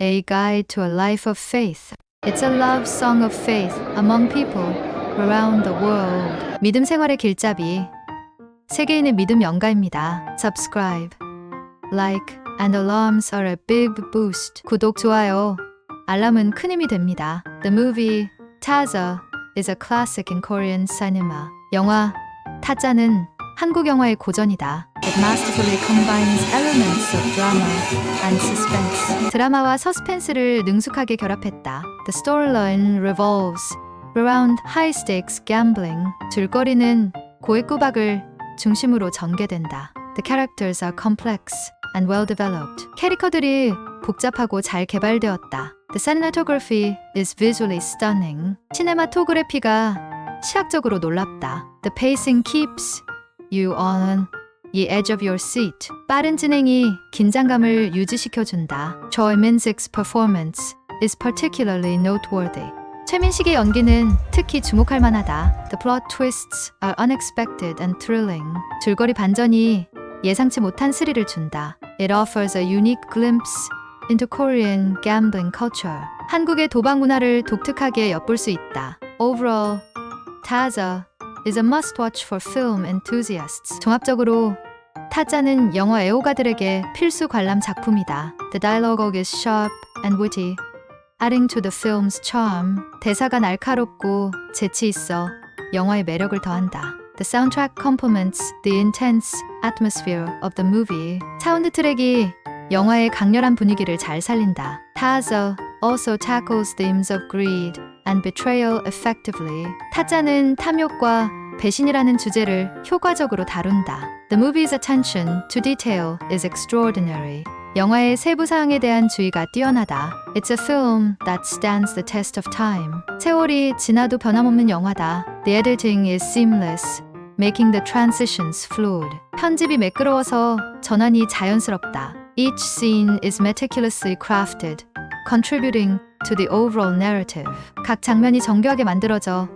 A Guide to a Life of Faith. It's a love song of faith among people around the world. 믿음 생활의 길잡이. 세계인의 믿음 연가입니다. Subscribe, like, and alarms are a big boost. 구독, 좋아요, 알람은 큰 힘이 됩니다. The movie 타자 is a classic in Korean cinema. 영화 타짜는 한국 영화의 고전이다. It masterfully combines elements of drama and suspense. 드라마와 서스펜스를 능숙하게 결합했다. The storyline revolves around high-stakes gambling. 줄거리는 고액 구박을 중심으로 전개된다. The characters are complex and well developed. 캐릭터들이 복잡하고 잘 개발되었다. The cinematography is visually stunning. 시네마토그래피가 시각적으로 놀랍다. The pacing keeps you on the edge of your seat. 빠른 진행이 긴장감을 유지시켜준다. Choi Min-sik's performance is particularly noteworthy. 최민식의 연기는 특히 주목할 만하다. The plot twists are unexpected and thrilling. 줄거리 반전이 예상치 못한 스릴을 준다. It offers a unique glimpse into Korean gambling culture. 한국의 도박 문화를 독특하게 엿볼 수 있다. Overall, 타자 is a must-watch for film enthusiasts. 종합적으로 타짜는 영화 애호가들에게 필수 관람 작품이다. The dialogue is sharp and witty, adding to the film's charm. 대사가 날카롭고 재치 있어 영화의 매력을 더한다. The soundtrack complements the intense atmosphere of the movie. 사운드 트랙이 영화의 강렬한 분위기를 잘 살린다. 타자 also tackles themes of greed and betrayal effectively. 타짜는 탐욕과 배신이라는 주제를 효과적으로 다룬다. The movie's attention to detail is extraordinary. 영화의 세부 사항에 대한 주의가 뛰어나다. It's a film that stands the test of time. 세월이 지나도 변함없는 영화다. The editing is seamless, making the transitions fluid. 편집이 매끄러워서 전환이 자연스럽다. Each scene is meticulously crafted, contributing to the overall narrative. 각 장면이 정교하게 만들어져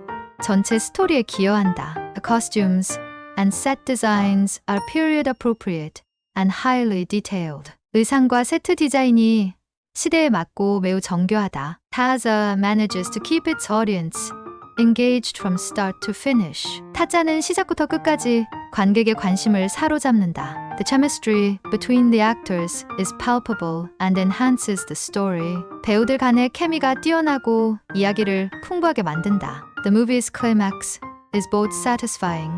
전체 스토리에 기여한다. The costumes and set designs are period appropriate and highly detailed. 의상과 세트 디자인이 시대에 맞고 매우 정교하다. 타자 manages to keep its audience engaged from start to finish. 타짜는 시작부터 끝까지 관객의 관심을 사로잡는다. The chemistry between the actors is palpable and enhances the story. 배우들 간의 케미가 뛰어나고 이야기를 풍부하게 만든다. The movie's climax is both satisfying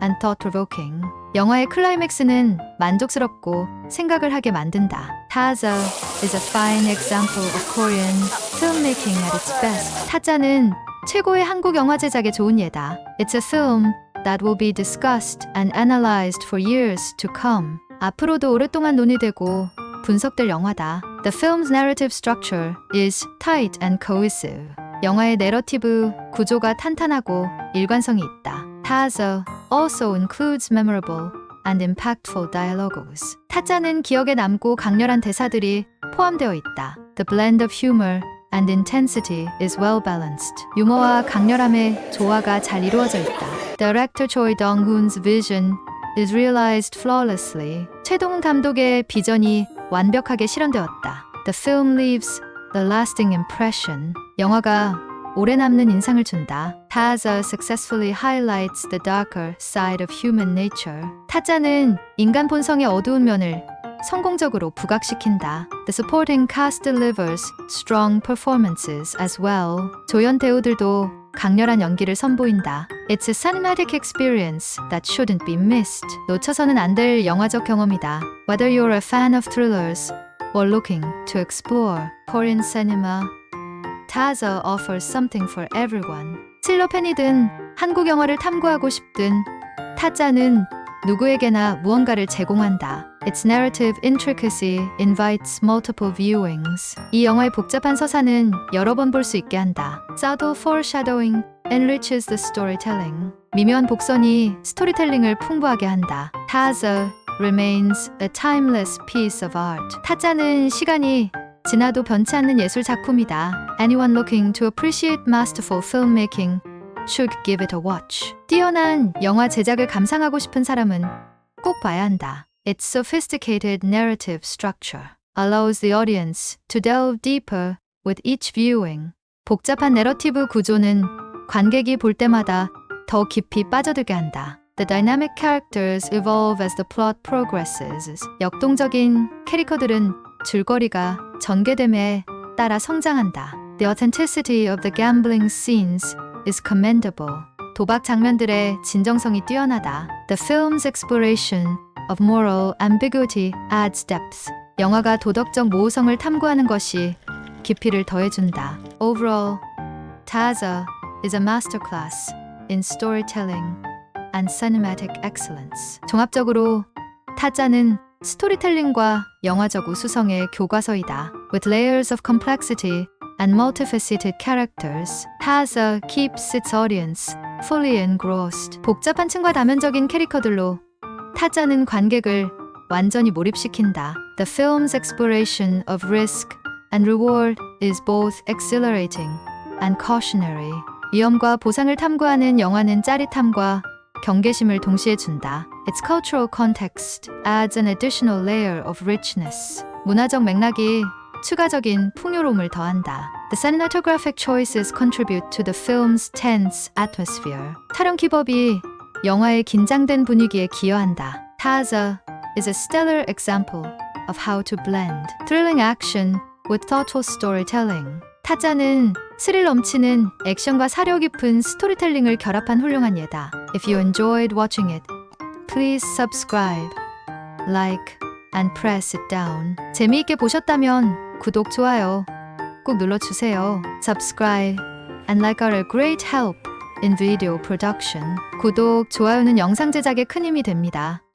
and thought-provoking. 영화의 클라이맥스는 만족스럽고 생각을 하게 만든다. 타자 is a fine example of Korean filmmaking at its best. 타짜는 최고의 한국 영화 제작의 좋은 예다. It's a film that will be discussed and analyzed for years to come. 앞으로도 오랫동안 논의되고 분석될 영화다. The film's narrative structure is tight and cohesive. 영화의 내러티브 구조가 탄탄하고 일관성이 있다. 타자 also includes memorable and impactful dialogues. 타짜는 기억에 남고 강렬한 대사들이 포함되어 있다. The blend of humor and intensity is well balanced. 유머와 강렬함의 조화가 잘 이루어져 있다. Director Choi Dong-hoon's vision is realized flawlessly. 최동 감독의 비전이 완벽하게 실현되었다. The film leaves the lasting impression. 영화가 오래 남는 인상을 준다. 타자 successfully highlights the darker side of human nature. 타짜는 인간 본성의 어두운 면을 성공적으로 부각시킨다. The supporting cast delivers strong performances as well. 조연 배우들도 강렬한 연기를 선보인다. It's a cinematic experience that shouldn't be missed. 놓쳐서는 안 될 영화적 경험이다. Whether you're a fan of thrillers or looking to explore Korean cinema, Taza offers something for everyone. 스릴러 팬이든 한국 영화를 탐구하고 싶든 타짜는 누구에게나 무언가를 제공한다. Its narrative intricacy invites multiple viewings. 이 영화의 복잡한 서사는 여러 번 볼 수 있게 한다. Subtle foreshadowing enriches the storytelling. 미묘한 복선이 스토리텔링을 풍부하게 한다. 타자 remains a timeless piece of art. 타짜는 시간이 지나도 변치 않는 예술 작품이다. Anyone looking to appreciate masterful filmmaking should give it a watch. 뛰어난 영화 제작을 감상하고 싶은 사람은 꼭 봐야 한다. Its sophisticated narrative structure, allows the audience to delve deeper with each viewing. 복잡한 내러티브 구조는 관객이 볼 때마다 더 깊이 빠져들게 한다. The dynamic characters evolve as the plot progresses. 역동적인 캐릭터들은 줄거리가 전개됨에 따라 성장한다. The authenticity of the gambling scenes is commendable. 도박 장면들의 진정성이 뛰어나다. The film's exploration of moral ambiguity adds depth. 영화가 도덕적 모호성을 탐구하는 것이 깊이를 더해준다. Overall, Taza is a masterclass in storytelling and cinematic excellence. 종합적으로 타짜는 스토리텔링과 영화적 우수성의 교과서이다. With layers of complexity and multifaceted characters, Taza keeps its audience fully engrossed. 복잡한 층과 다면적인 캐릭터들로 타짜는 관객을 완전히 몰입시킨다. The film's exploration of risk and reward is both exhilarating and cautionary. 위험과 보상을 탐구하는 영화는 짜릿함과 경계심을 동시에 준다. Its cultural context adds an additional layer of richness. 문화적 맥락이 추가적인 풍요로움을 더한다. The cinematographic choices contribute to the film's tense atmosphere. 촬영 기법이 영화의 긴장된 분위기에 기여한다. Taza is a stellar example of how to blend thrilling action with thoughtful storytelling. 타짜는 스릴 넘치는 액션과 사려 깊은 스토리텔링을 결합한 훌륭한 예다. If you enjoyed watching it, please subscribe, like, and press it down. 재미있게 보셨다면 구독, 좋아요 꼭 눌러주세요. Subscribe and like are a great help in video production. 구독, 좋아요는 영상 제작에 큰 힘이 됩니다.